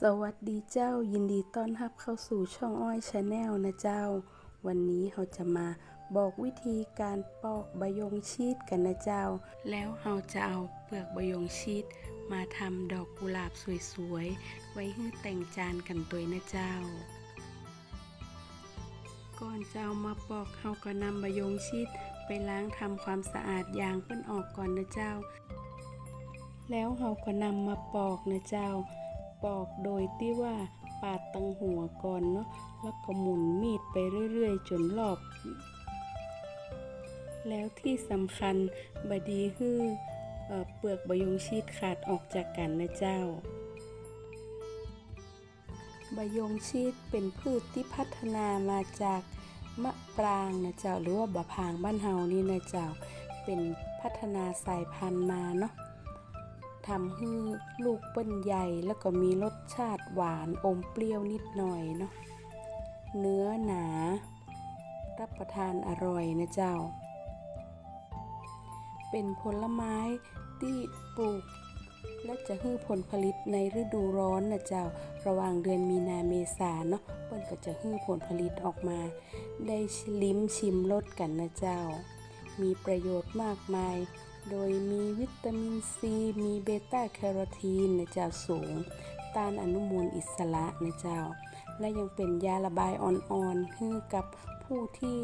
สวัสดีเจ้ายินดีต้อนรับเข้าสู่ช่องอ้อยชาแนลนะเจ้า วันนี้เราจะมาบอกวิธีการปอกใบยงชีตกันนะเจ้า แล้วเราจะเอาเปลือกใบยงชีตมาทำดอกกุหลาบสวยๆ ไว้ให้แต่งจานกันตัวนะเจ้า ก่อนจะเอามาปอกเราก็นำใบยงชีตไปล้างทำความสะอาดยางเปิ้นออกก่อนนะเจ้า แล้วเราก็นำมาปอกนะเจ้า ปอกโดยที่ว่าปาดตังหัวก่อนเนาะแล้วก็หมุนมีดไปเรื่อยๆ จนรอบ แล้วที่สำคัญบดีฮื้อเออเปลือกบยงชีดขาดออกจากกันนะเจ้าบยงชีดเป็นพืชที่พัฒนามาจากมะปรางนะเจ้าหรือว่าบะพางบ้านเฮานี่นะเจ้า เป็นพัฒนาสายพันธุ์มาเนาะ ทำให้ลูกเปิ้นใหญ่แล้วก็มีรสชาติหวานอมเปรี้ยวนิดหน่อยเนาะเนื้อหนา รับประทานอร่อยนะเจ้า เป็นผลไม้ที่ปลูก และจะให้ผลผลิตในฤดูร้อนนะเจ้า ระหว่างเดือนมีนาเมษาเนาะเปิ้นก็จะให้ผลผลิตออกมา ได้ลิ้มชิมรสกันนะเจ้า มีประโยชน์มากมาย โดยมีวิตามินซี มีเบต้าแคโรทีนนะเจ้าสูง ต้านอนุมูลอิสระนะเจ้า และยังเป็นยาระบายอ่อนๆให้กับผู้ที่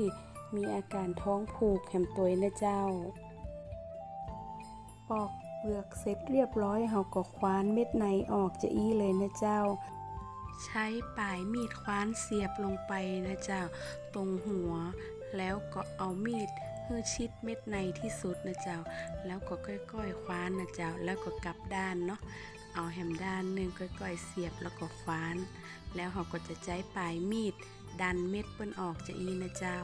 มีอาการท้องผูกแหมตัวนะเจ้า ปอกเปลือกเสร็จเรียบร้อยเฮาก็คว้านเม็ดในออกจะอี้เลยนะเจ้า ใช้ปลายมีดคว้านเสียบลงไปนะเจ้า ตรงหัว แล้วก็เอามีด ให้ชิดเม็ดในที่สุดนะเจ้า แล้วก็ค่อยๆคว้านนะเจ้า แล้วก็กลับด้านเนาะเอาแหมด้านหนึ่งค่อยๆเสียบแล้วก็คว้าน แล้วเราก็จะใช้ปลายมีด ดันเม็ดเปิ้นออกจะอีนะเจ้า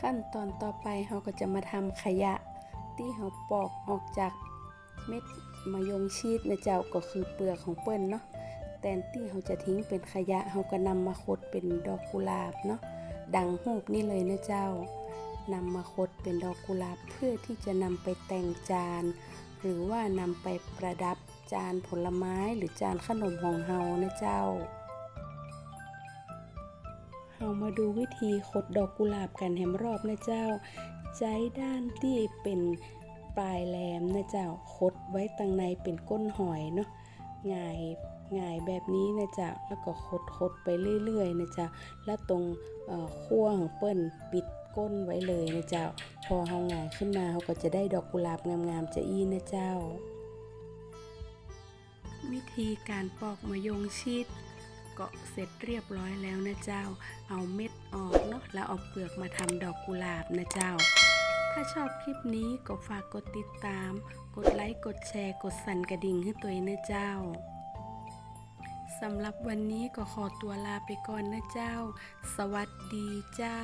ขั้นตอนต่อไปเราก็จะมาทำขยะ ที่เราปอกออกจาก เม็ดมะยงชีสนะเจ้าก็คือเปลือกของเปิ้นเนาะแทนที่เราจะทิ้งเป็นขยะเราก็นำมาคดเป็นดอกกุหลาบเนาะดังหูปนี่เลยนะเจ้านำมาคดเป็นดอกกุหลาบเพื่อที่จะนำไปแต่งจาน หรือว่านำไปประดับจานผลไม้หรือจานขนมของเฮานะเจ้าเรามาดูวิธีขดดอกกุหลาบกันแหมรอบนะเจ้า ใจด้านที่เป็น ปลายแหลมนะเจ้าขดไว้ตังในเป็นก้นหอยเนาะง่ายง่ายแบบนี้นะจ้าแล้วก็ขดขดไปเรื่อยๆนะจ้าแล้วตรงขั้วของเปิ้นปิดก้นไว้เลยนะเจ้า พอเฮาง่ายขึ้นมาเขาก็จะได้ดอกกุหลาบงามๆจะอีนะเจ้า วิธีการปอกมะยงชิดก็เสร็จเรียบร้อยแล้วนะเจ้า เอาเม็ดออกเนาะแล้วเอาเปลือกมาทำดอกกุหลาบนะเจ้า ถ้าชอบคลิปนี้ก็ฝากกดติดตาม กดไลค์ กดแชร์ กดสั่นกระดิ่งให้ตัวเองนะเจ้า สำหรับวันนี้ก็ขอตัวลาไปก่อนนะเจ้า สวัสดีเจ้า